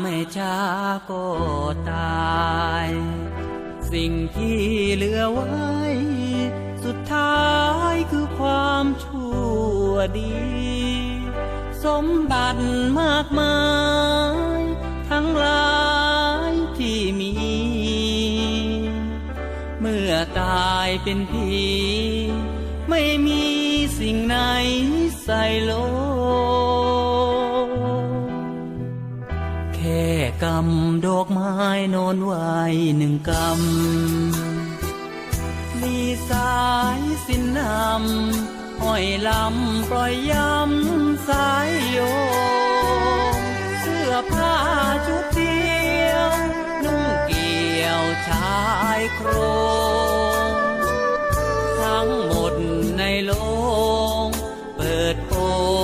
ไม่ช้าก็ตาย สิ่งที่เหลือไว้ สุดท้ายคือความชั่วดี สมบัติมากมาย ทั้งหลายที่มี เมื่อตายเป็นผี ไม่มีสิ่งไหนใส่โลำดอกไม้โนนไว้หนึ่งกำ มีสายสินนำห้อยลำปล่อยย้ำสายโยงเสื้อผ้าชุดเดียว นุ่งเกี่ยวชายโครงทั้งหมดในโลง เปิดโป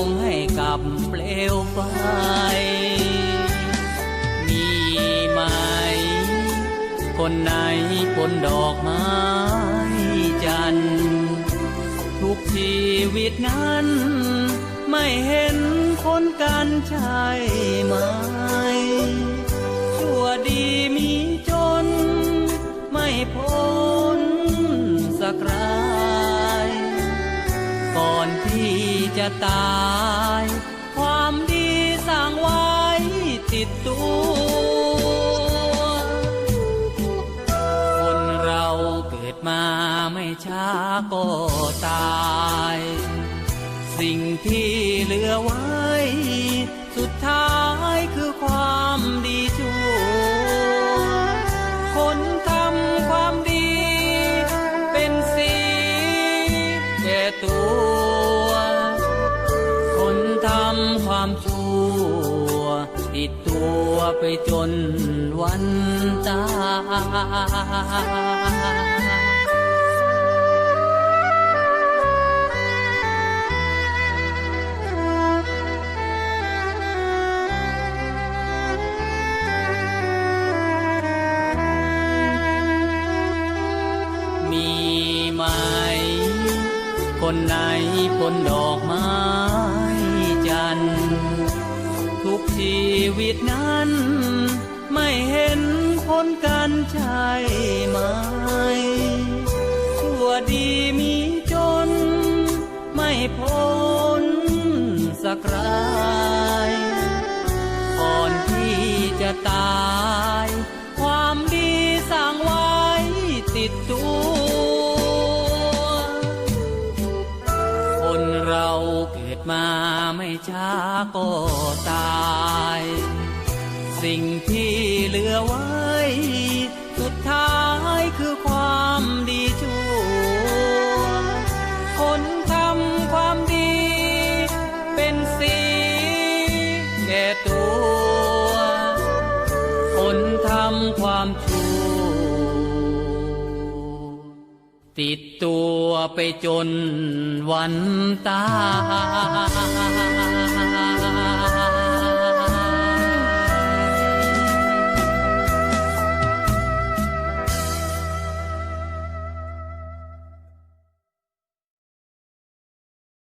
งให้กับเปลวไฟ คนไหนคนดอกไม้จัน ทุกชีวิตนั้น ไม่เห็นคนกันใช่ไหม ชั่วดีมีจน ไม่พ้นสักรายก่อนที่จะตาย ความดีสร้างไว้ติดตัว ช้าก็ตาย สิ่งที่เหลือไว้ สุดท้ายคือความดีชั่วคนทำความดี เป็นสีแก่ตัว คนทำความชั่ว ติดตัวไปจนวันตาย นไหนคนดอกไม้จัน ทุกชีวิตนั้น ไม่เห็นคนกันใช่ไหมชั่วดีมีจน ไม่พ้นสักรายก่อนที่จะตาย ความดีสร้างไว้ติดตัว เกิดมาไม่ช้าก็ตาย สิ่งที่เหลือไว้ สุดท้ายคือความดีชั่วคนทำความดี เป็นสีแก่ตัว คนทำความชั่ว ติดตัวไปจนวันตาย